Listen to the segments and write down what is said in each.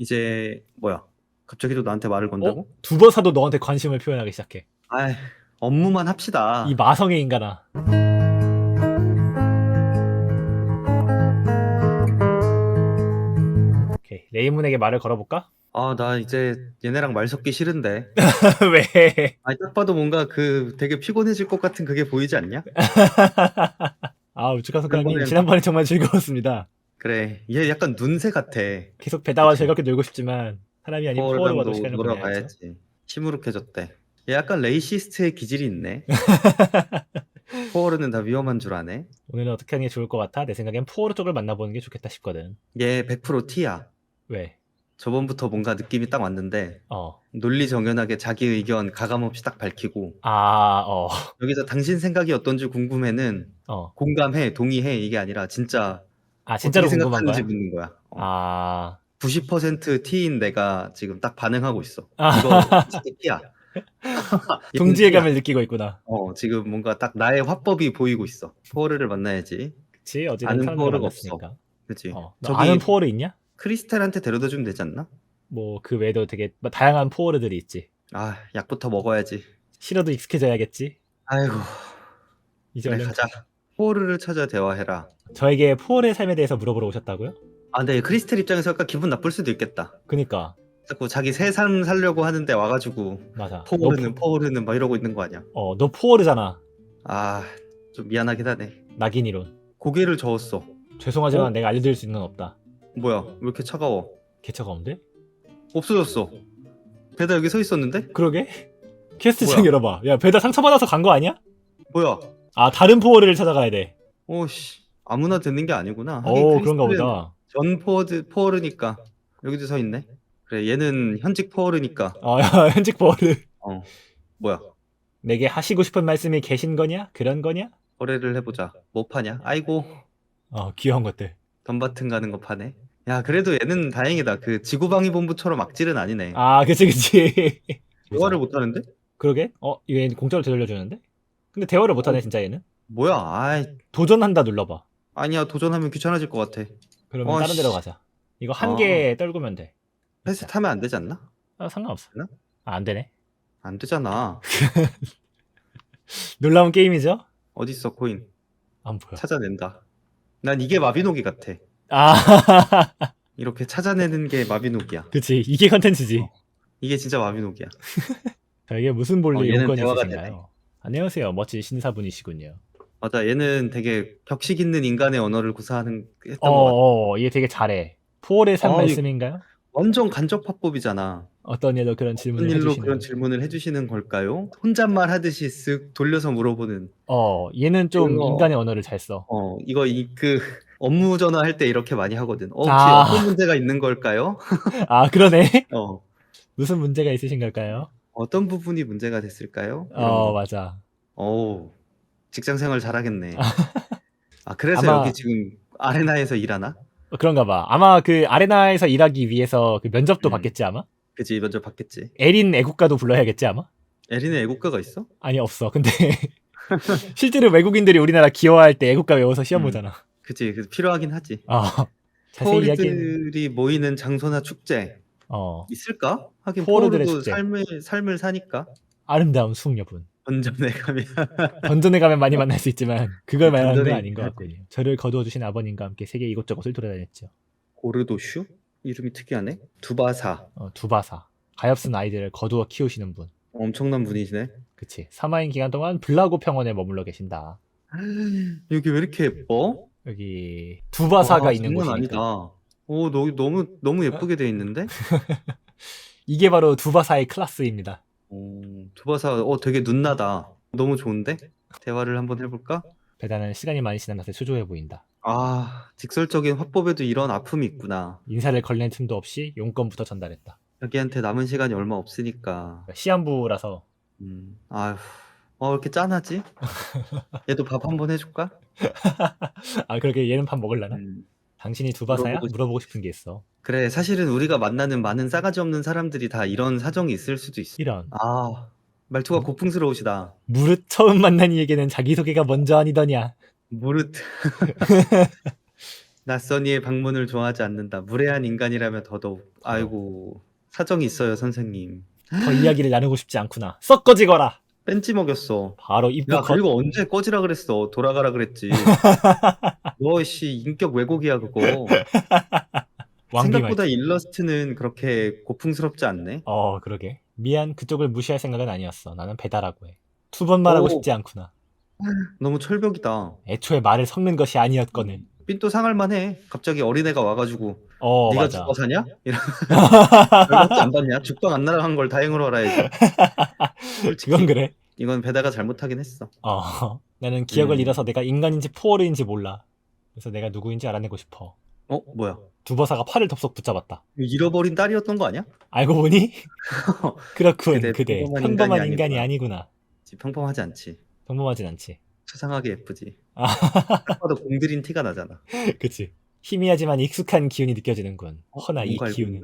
이제 뭐야? 갑자기 또 나한테 말을 건다고? 어? 두 번 사도 너한테 관심을 표현하기 시작해. 아이, 업무만 합시다. 이 마성의 인간아. 오케이. 레이문에게 말을 걸어볼까? 아, 나 이제 얘네랑 말 섞기 싫은데. 왜? 아니, 딱 봐도 뭔가 그 되게 피곤해질 것 같은 그게 보이지 않냐? 아, 지난번엔- 지난번에 정말 즐거웠습니다. 그래. 얘 약간 눈새 같아. 계속 배다와. 즐겁게 놀고 싶지만 사람이 아닌 포워로 봐도 시간을 보내야죠. 놀아가야지. 시무룩해졌대. 얘 약간 레이시스트의 기질이 있네. 포어르는 다 위험한 줄 아네. 오늘은 어떻게 하는 게 좋을 것 같아? 내 생각엔 포워로 쪽을 만나보는 게 좋겠다 싶거든. 얘 100% T야. 왜? 저번부터 뭔가 느낌이 딱 왔는데 어. 논리 정연하게 자기 의견 가감 없이 딱 밝히고 아, 어. 여기서 당신 생각이 어떤지 궁금해는 어. 공감해, 동의해 이게 아니라 진짜 아, 진짜로 어떻게 궁금한 거야? 생각하는지 묻는 거야. 어. 아. 90% T인 내가 지금 딱 반응하고 있어. 아. 이거 진짜 T야. 동지의 감을 느끼고 있구나. 어, 지금 뭔가 딱 나의 화법이 보이고 있어. 포어르를 만나야지. 그치? 어제는 아는 사람들 포워로가 만났으니까. 그치? 어. 너 저기 아는 포워로 있냐? 크리스텔한테 데려다 주면 되지 않나? 뭐 그 외에도 되게 뭐 다양한 포워르들이 있지. 아, 약부터 먹어야지. 싫어도 익숙해져야겠지. 아이고, 이제 그래, 얼른 가자. 포어르를 찾아 대화해라. 저에게 포워르의 삶에 대해서 물어보러 오셨다고요? 아, 근데 크리스텔 입장에서 약간 기분 나쁠 수도 있겠다. 그니까 자꾸 자기 새 삶 살려고 하는데 와가지고 맞아. 포어르는 너, 포어르는 막 이러고 있는 거 아니야? 어, 너 포워르잖아. 아, 좀 미안하긴 하네. 낙인 이론. 고개를 저었어. 죄송하지만 어? 내가 알려드릴 수 있는 건 없다. 뭐야? 왜 이렇게 차가워? 개처가 없는데? 없어졌어. 배다 여기 서 있었는데? 그러게? 퀘스트창 뭐야? 열어봐. 야, 배다 상처 받아서 간 거 아니야? 뭐야? 아, 다른 포워르를 찾아가야 돼. 오씨, 아무나 되는 게 아니구나. 하긴 오, 그런가 크리스텔은 보다. 전 포어드 포어르니까 여기도 서 있네. 그래, 얘는 현직 포어르니까. 어, 야, 현직 포워르. 어, 뭐야? 내게 하시고 싶은 말씀이 계신 거냐? 그런 거냐? 거래를 해보자. 뭐 파냐? 아이고, 어, 귀여운 것들. 덤바튼 가는 거 파네. 야, 그래도 얘는 다행이다. 그 지구방위 본부처럼 악질은 아니네. 아, 그치, 그치. 대화를 못 하는데? 그러게? 어, 얘 공짜로 되돌려주는데? 근데 대화를 못하네, 진짜 얘는. 뭐야? 아이, 도전한다 눌러봐. 아니야. 도전하면 귀찮아질 것 같아. 그러면 어, 다른 데로 씨. 가자. 이거 한 어. 개 떨구면 돼. 패스 타면 안 되지 않나? 아, 상관없어. 되나? 아, 안 되네. 안 되잖아. 놀라운 게임이죠? 어딨어, 코인. 안 보여. 찾아낸다. 난 이게 마비노기 같아. 아, 이렇게 찾아내는 게 마비노기야. 그치. 이게 컨텐츠지. 어. 이게 진짜 마비노기야. 저에게 무슨 볼일 어, 얘는 용건이 대화가 있으신가요? 안녕하세요. 멋진 신사분이시군요. 맞아, 얘는 되게 격식 있는 인간의 언어를 구사하는 했던 어, 것 같아. 어, 얘 되게 잘해. 포올의 산 어, 말씀인가요? 완전 간접 화법이잖아. 어떤 일로 그런 질문을 일로 해주시는 그런? 질문을 해주시는 걸까요? 혼잣말 하듯이 쓱 돌려서 물어보는. 어, 얘는 좀 이거- 인간의 언어를 잘 써. 어, 이거 이 그 업무 전화할 때 이렇게 많이 하거든. 어, 혹시 아. 어떤 문제가 있는 걸까요? 아, 그러네. 어, 무슨 문제가 있으신 걸까요? 어떤 부분이 문제가 됐을까요? 이런 어, 거. 맞아. 어우, 직장 생활 잘하겠네. 아, 그래서 아마- 여기 지금 아레나에서 일하나? 어, 그런가 봐. 아마 그 아레나에서 일하기 위해서 그 면접도 음. 받겠지 아마? 그지, 먼저 받겠지. 에린 애국가도 불러야겠지 아마? 에린의 애국가가 있어? 아니 없어. 근데 실제로 외국인들이 우리나라 기여할 때 애국가 외워서 시험 음. 보잖아. 그지, 그 필요하긴 하지. 어. 자세히 이야기는 포어리들이 모이는 장소나 축제 어. 있을까? 하긴 포어리도 축제. 삶을 삶을 사니까 아름다운 숙녀분. 번전에 가면 던전에 가면 많이 만날 수 있지만 그걸 말하는 건 아닌 것 같군요. 저를 거두어 주신 아버님과 함께 세계 이곳저곳을 돌아다녔죠. 고르도슈 이름이 특이하네. 두바사 어, 두바사. 가엾은 아이들을 거두어 키우시는 분. 엄청난 분이시네. 그치. 사마인 기간 동안 블라고 평원에 머물러 계신다. 여기 왜 이렇게 예뻐? 여기 두바사가 와, 있는 장난 곳이니까. 아니다. 오, 너, 너무 너무 예쁘게 돼 있는데? 이게 바로 두바사의 클라스입니다. 오, 두바사 어 되게 눈나다. 너무 좋은데? 대화를 한번 해볼까? 배다는 시간이 많이 지난 탓에 초조해 보인다. 아, 직설적인 화법에도 이런 아픔이 있구나. 인사를 걸는 틈도 없이 용건부터 전달했다. 자기한테 남은 시간이 얼마 없으니까. 시한부라서 음, 아휴, 어, 왜 이렇게 짠하지? 얘도 밥 한번 해줄까? 아 그렇게 얘는 밥 먹을라나? 음, 당신이 두바사야? 물어보고 싶- 물어보고 싶은 게 있어. 그래, 사실은 우리가 만나는 많은 싸가지 없는 사람들이 다 이런 사정이 있을 수도 있어. 이런 아, 말투가 고풍스러우시다. 무릇 처음 만난 이에게는 자기소개가 먼저 아니더냐. 무릇. 낯선 이의 방문을 좋아하지 않는다. 무례한 인간이라면 더더욱. 아이고 사정이 있어요 선생님. 더 이야기를 나누고 싶지 않구나. 썩 꺼지거라. 뺀지 먹였어. 바로 입구 야 거... 그리고 언제 꺼지라 그랬어. 돌아가라 그랬지. 너씨 인격 왜곡이야 그거. 생각보다. 일러스트는 그렇게 고풍스럽지 않네. 어 그러게. 미안 그쪽을 무시할 생각은 아니었어. 나는 배다라고 해. 두 번 말하고 오. 싶지 않구나. 너무 철벽이다. 애초에 말을 섞는 것이 아니었거늘. 삔또 상할 만해. 갑자기 어린애가 와가지고 어 네가 맞아. 죽어 사냐? 이런 별밖에 안 받냐? 죽방 안 날아간 걸 다행으로 알아야지. 솔직히 그건 그래. 이건 배다가 잘못하긴 했어. 어 나는 기억을 음. 잃어서 내가 인간인지 포어르인지 몰라. 그래서 내가 누구인지 알아내고 싶어. 어 뭐야? 두버사가 팔을 덥석 붙잡았다. 잃어버린 딸이었던 거 아니야? 알고 보니 그렇군 그대 그대 평범한 평범한 인간이 인간이 아니구나. 지- 평범하지 않지. 평범하진 않지. 수상하게 예쁘지. 아. 딱 봐도 공들인 티가 나잖아. 그치. 희미하지만 익숙한 기운이 느껴지는군. 허나 이 기운은?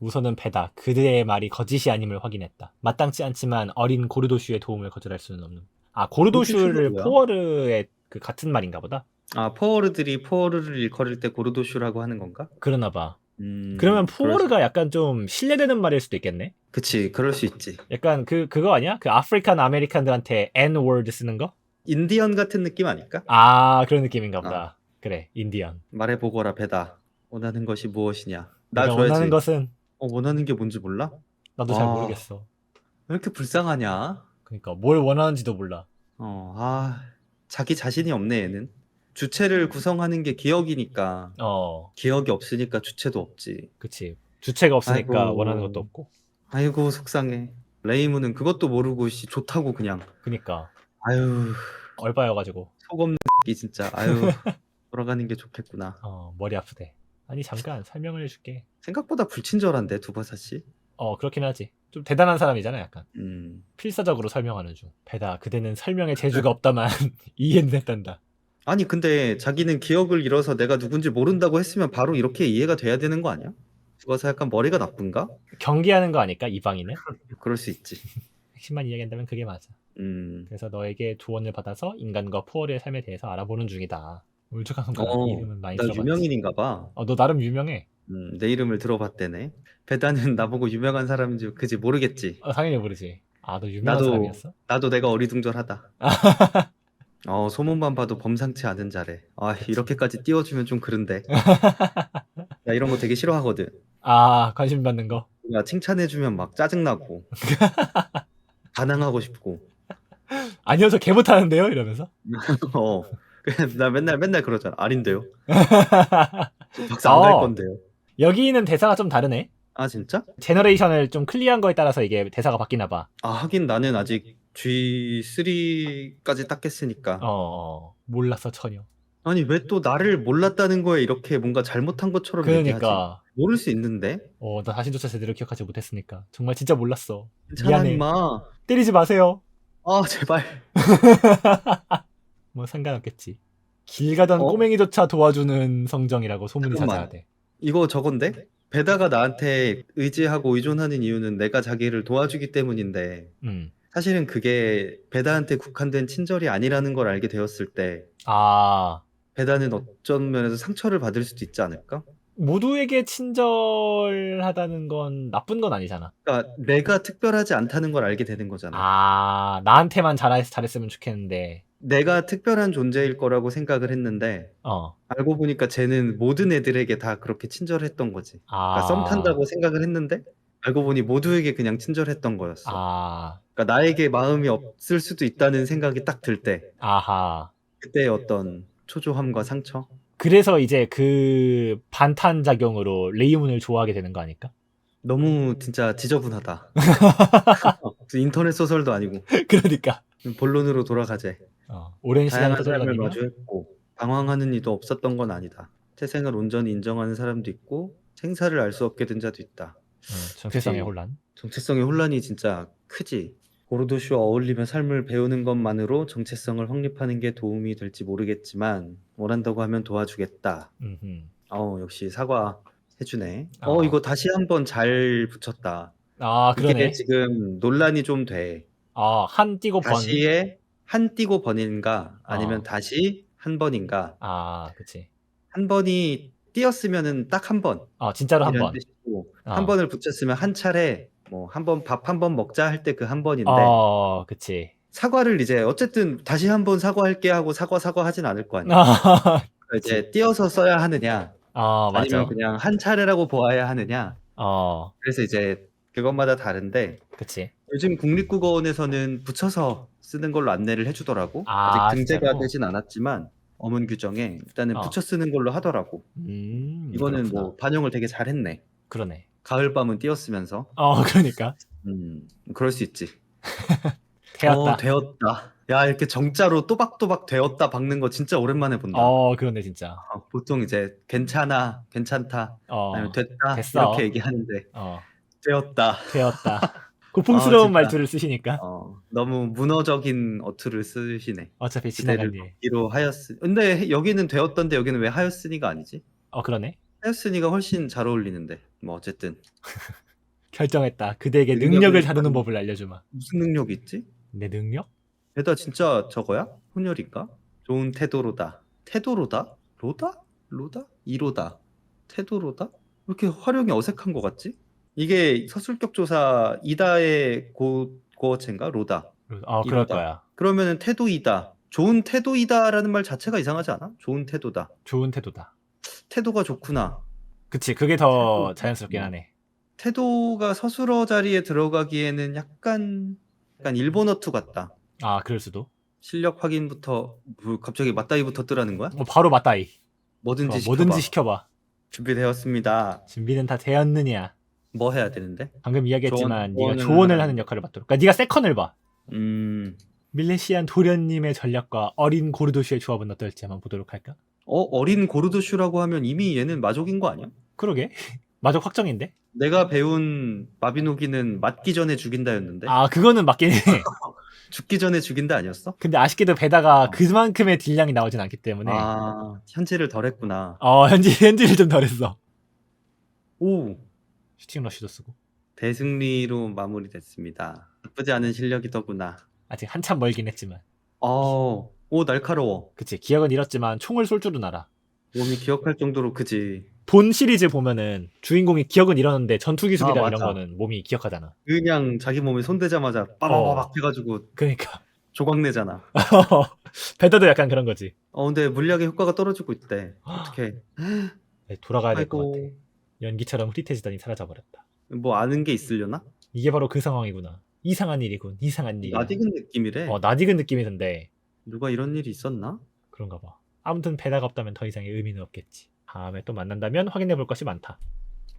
우선은 배다. 그대의 말이 거짓이 아님을 확인했다. 마땅치 않지만 어린 고르도슈의 도움을 거절할 수는 없는. 아 고르도슈를? 포어르의 그 같은 말인가 보다. 아 포어르들이 포어르를 일컬을 때 고르도슈라고 하는 건가? 그러나 봐. 음, 그러면 그럴 포어르가 약간 좀 신뢰되는 말일 수도 있겠네. 수- 그치 그럴 수 있지. 약간 그 그거 아니야? 그 아프리칸 아메리칸들한테 N word 쓰는 거? 인디언 같은 느낌 아닐까? 아 그런 느낌인가 보다. 그래 인디언. 말해보거라 배다. 원하는 것이 무엇이냐? 나 내가 줘야지. 원하는 것은 어, 원하는 게 뭔지 몰라? 나도 잘 아. 모르겠어. 왜 이렇게 불쌍하냐? 그러니까 뭘 원하는지도 몰라. 어, 아, 자기 자신이 없네, 얘는. 주체를 구성하는 게 기억이니까, 어, 기억이 없으니까 주체도 없지. 그치. 주체가 없으니까 아이고. 원하는 것도 없고. 아이고, 속상해. 레이문은 그것도 모르고, 씨, 좋다고 그냥. 그니까 아유, 얼빠여가지고 속 없는 이 진짜. 아유, 돌아가는 게 좋겠구나. 어 머리 아프대. 아니 잠깐 설명을 해줄게. 생각보다 불친절한데, 두버사씨? 어 그렇긴 하지. 좀 대단한 사람이잖아 약간. 음. 필사적으로 설명하는 중. 배다 그대는 설명의 재주가 없다만 이해는 했단다. 아니, 근데 자기는 기억을 잃어서 내가 누군지 모른다고 했으면 바로 이렇게 이해가 돼야 되는 거 아니야? 두버사 약간 머리가 나쁜가? 경계하는 거 아닐까 이방인은? 그럴 수 있지. 핵심만 이야기한다면 그게 맞아. 음. 그래서 너에게 조언을 받아서 인간과 푸어의 삶에 대해서 알아보는 중이다. 울적한 손가락 어, 이름은 많이 나 들어봤지. 유명인인가 봐. 어, 너 나름 유명해. 음, 내 이름을 들어봤대네. 배다는 나보고 유명한 사람인지 그지 모르겠지. 어, 당연히 모르지. 아, 너 유명한 나도- 사람이었어? 나도 내가 어리둥절하다. 어, 소문만 봐도 범상치 않은 자래. 아, 이렇게까지 띄워주면 좀 그런데. 나 이런 거 되게 싫어하거든. 아, 관심 받는 거. 나 칭찬해주면 막 짜증나고. 반항하고 싶고. 아니요, 저개 못하는데요? 이러면서. 어. 나 맨날 맨날 그러잖아. 아닌데요. 박사 안갈 어. 건데요. 여기는 대사가 좀 다르네. 아, 진짜? 제너레이션을 좀 클리어한 거에 따라서 이게 대사가 바뀌나 봐. 아, 하긴 나는 아직 G3까지 딱 했으니까. 어, 어. 몰랐어, 전혀. 아니, 왜 또 나를 몰랐다는 거에 이렇게 뭔가 잘못한 것처럼 얘기하지? 그러니까. 모를 수 있는데? 어, 나 자신조차 제대로 기억하지 못했으니까. 정말 진짜 몰랐어. 괜찮아, 미안해. 임마. 때리지 마세요. 아, 제발. 뭐 상관없겠지. 길 가던 어? 꼬맹이조차 도와주는 성정이라고 소문이 잠깐만. 자자하대. 이거 저건데? 베다가 나한테 의지하고 의존하는 이유는 내가 자기를 도와주기 때문인데, 음. 사실은 그게 베다한테 국한된 친절이 아니라는 걸 알게 되었을 때, 아, 베다는 어쩐 면에서 상처를 받을 수도 있지 않을까? 모두에게 친절하다는 건 나쁜 건 아니잖아. 그러니까 내가 특별하지 않다는 걸 알게 되는 거잖아. 아, 나한테만 잘했, 잘했으면 좋겠는데. 내가 특별한 존재일 거라고 생각을 했는데, 어. 알고 보니까 쟤는 모든 애들에게 다 그렇게 친절했던 거지. 아. 그러니까 썸 탄다고 생각을 했는데 알고 보니 모두에게 그냥 친절했던 거였어. 아, 그러니까 나에게 마음이 없을 수도 있다는 생각이 딱 들 때 아하. 그때의 어떤 초조함과 상처. 그래서 이제 그 반탄 작용으로 레이문을 좋아하게 되는 거 아닐까? 너무 진짜 지저분하다. 인터넷 소설도 아니고 그러니까. 본론으로 돌아가재. 어, 오랜 시간을 다양한 떠돌아다니며 마주했고 방황하는 이도 없었던 건 아니다. 태생을 온전히 인정하는 사람도 있고 생사를 알 수 없게 된 자도 있다. 어, 정체성의. 혼란. 정체성의 혼란이 진짜 크지. 고르도슈와 어울리며 삶을 배우는 것만으로 정체성을 확립하는 게 도움이 될지 모르겠지만 원한다고 하면 도와주겠다. 음흠. 어 역시 사과 해주네. 어. 어 이거 다시 한번 잘 붙였다. 아, 이게 그러네. 지금 논란이 좀 돼. 아, 한 띄고 번. 다시에 한 띄고 번인가 아니면 어. 다시 한 번인가. 아, 그치. 한 번이 띄었으면은 딱 한 번. 어, 진짜로 한 번. 뜻이 고 어. 한 번을 붙였으면 한 차례 뭐 한 번 밥 한 번 먹자 할 때 그 한 번인데 어, 그치. 사과를 이제 어쨌든 다시 한 번 사과할게 하고 사과 사과 하진 않을 거 아니야. 아, 이제 띄어서 써야 하느냐 어, 맞아. 아니면 그냥 한 차례라고 보아야 하느냐. 어, 그래서 이제 그것마다 다른데 그치. 요즘 국립국어원에서는 붙여서 쓰는 걸로 안내를 해주더라고. 아, 아직 등재가 진짜로? 되진 않았지만 어문 규정에 일단은 어. 붙여 쓰는 걸로 하더라고. 음, 이거는 그렇구나. 뭐 반영을 되게 잘했네. 그러네. 가을밤은 띄었으면서. 어, 그러니까. 음, 그럴 수 있지. 되었다. 어, 되었다. 야, 이렇게 정자로 또박또박 되었다 박는 거 진짜 오랜만에 본다. 어, 그러네, 진짜. 어, 보통 이제 괜찮아, 괜찮다, 어, 아니면 됐다 됐어. 이렇게 얘기하는데 어, 되었다. 되었다. 고풍스러운 아, 진짜. 말투를 쓰시니까 어, 너무 문어적인 어투를 쓰시네. 어차피 지나간 일. 기로 하였으. 근데 여기는 되었던데 여기는 왜 하였으니가 아니지? 어, 그러네. 하였으니가 훨씬 잘 어울리는데. 뭐 어쨌든 결정했다. 그대에게 능력을 능력을 다루는 법을 알려주마. 무슨 능력이 있지? 내 능력? 얘다 진짜 저거야? 혼혈인가? 좋은 태도로다. 태도로다? 로다? 로다? 이로다. 태도로다? 왜 이렇게 활용이 어색한 것 같지? 이게 서술격 조사 이다의 고, 고어체인가? 로다. 어, 그럴. 거야. 그러면은 태도이다. 좋은 태도이다라는 말 자체가 이상하지 않아? 좋은 태도다. 좋은 태도다. 태도가 좋구나. 그치, 그게 더 태도. 자연스럽긴 음. 하네. 태도가 서술어 자리에 들어가기에는 약간 약간 일본어 투 같다. 아, 그럴 수도. 실력 확인부터 뭐 갑자기 맞다이부터 뜨라는 거야? 뭐 바로 맞다이. 뭐든지 어, 시켜봐. 뭐든지 시켜봐. 준비되었습니다. 준비는 다 되었느냐? 뭐 해야 되는데? 방금 이야기했지만 조언- 네가 조언을 하는- 역할을 맡도록. 그러니까 네가 세컨을 봐. 음, 밀레시안 도련님의 전략과 어린 고르도슈의 조합은 어떨지 한번 보도록 할까? 어 어린 고르도슈라고 하면 이미 얘는 마족인 거 아니야? 그러게. 마족 확정인데? 내가 배운 마비노기는 맞기 전에 죽인다였는데 아, 그거는 맞긴 해. 죽기 전에 죽인다 아니었어? 근데 아쉽게도 배다가 그만큼의 딜량이 나오진 않기 때문에 아 현질을 덜 했구나. 어, 현지 현지를 좀 덜했어. 오 슈팅 러쉬도 쓰고. 대승리로 마무리됐습니다. 나쁘지 않은 실력이더구나. 아직 한참 멀긴 했지만. 어, 오 날카로워. 그치. 기억은 잃었지만 총을 쏠 줄은 알아. 몸이 기억할 정도로 크지. 본 시리즈 보면은 주인공이 기억은 잃었는데 전투 기술이나 아, 이런 맞아. 거는 몸이 기억하잖아. 그냥 자기 몸에 손대자마자 빠바바박 해가지고 그러니까 조각 내잖아. 배다도 약간 그런 거지. 어 근데 물리학의 효과가 떨어지고 있대. 어떻게? 네, 돌아가야 될 것 같아. 아이고 연기처럼 흐릿해지더니 사라져버렸다. 뭐 아는 게 있으려나? 이게 바로 그 상황이구나. 이상한 일이군. 이상한 일. 나디근 느낌이래. 어, 나디근 느낌이던데 누가 이런 일이 있었나? 그런가 봐. 아무튼 배다가 없다면 더 이상의 의미는 없겠지. 다음에 또 만난다면 확인해 볼 것이 많다.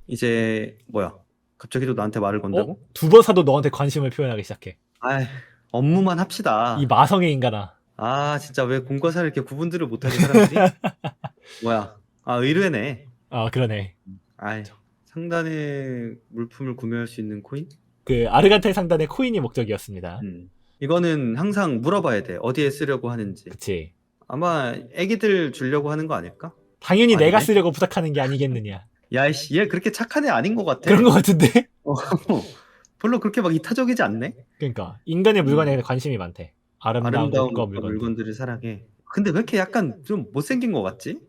이제 뭐야? 갑자기 또 나한테 말을 건다고? 어? 두 번 사도 너한테 관심을 표현하기 시작해. 아이 업무만 합시다. 이 마성의 인간아. 아 진짜 왜 공과 사를 이렇게 구분들을 못하지 사람들이? 뭐야? 아 의뢰네. 아 그러네. 아이 상단에 물품을 구매할 수 있는 코인? 그 아르간테 상단의 코인이 목적이었습니다. 음. 이거는 항상 물어봐야 돼. 어디에 쓰려고 하는지. 그치. 아마 애기들 주려고 하는 거 아닐까? 당연히 아니네. 내가 쓰려고 부탁하는 게 아니겠느냐. 야이씨, 얘 그렇게 착한 애 아닌 것 같아. 그런 거 같은데? 어, 별로 그렇게 막 이타적이지 않네. 그러니까 인간의 물건에 관심이 많대. 아름다운 아름다운 것과 물건, 물건. 물건들을 사랑해. 근데 왜 이렇게 약간 좀 못생긴 것 같지?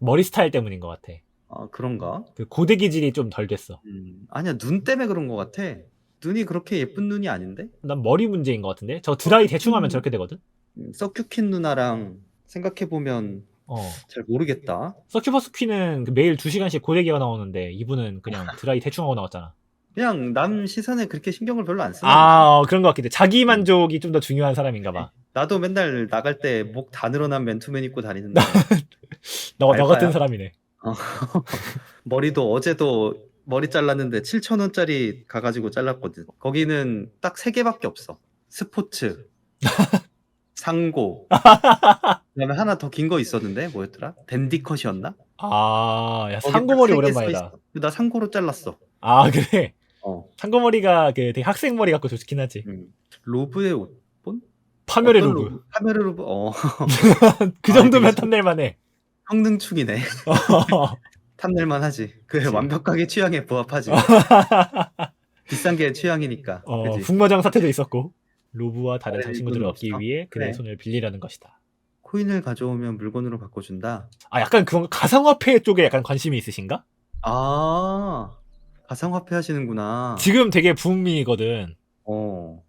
머리 스타일 때문인 것 같아. 아 그런가? 그 고대 기질이 좀 덜 됐어. 음, 아니야 눈 때문에 그런 것 같아. 눈이 그렇게 예쁜 눈이 아닌데? 난 머리 문제인 것 같은데? 저 드라이 대충 하면 음. 저렇게 되거든? 음, 서큐킨 누나랑 생각해 보면 어. 잘 모르겠다. 서큐버스 퀸은 그 매일 2시간씩 고데기가 나오는데 이분은 그냥 드라이 대충 하고 나왔잖아. 그냥 남 시선에 그렇게 신경을 별로 안 쓰는. 아, 어, 그런 것 같긴 해. 자기 만족이 좀 더 중요한 사람인가 봐. 나도 맨날 나갈 때 목 다 늘어난 맨투맨 입고 다니는데 너, 너 알바야. 같은 사람이네. 머리도 어제도 머리 잘랐는데 7천 원짜리 가가지고 잘랐거든. 거기는 딱 세 개밖에 없어. 스포츠, 상고. 그다음에 하나 더 긴 거 있었는데 뭐였더라? 댄디컷이었나? 아, 야, 거기 상고머리 딱세개 오랜만이다. 써 있어. 나 상고로 잘랐어. 아, 그래. 어. 상고머리가 그 되게 학생 머리 같고 좋긴 하지. 음. 로브의 옷. 파멸의 어떤 로브. 파멸의 로브. 어. 그 아, 정도면 되게 탐낼만 해. 성능충이네. 탐낼만 하지. 그 그치. 완벽하게 취향에 부합하지. 비싼 게 취향이니까. 어, 풍마장 사태도 있었고 로브와 다른 장신구들을 얻기 없어? 위해 그래. 그의 네. 손을 빌리라는 것이다. 코인을 가져오면 물건으로 바꿔준다. 아 약간 그런 가상화폐 쪽에 약간 관심이 있으신가? 아, 가상화폐 하시는구나. 지금 되게 붐이거든. 어.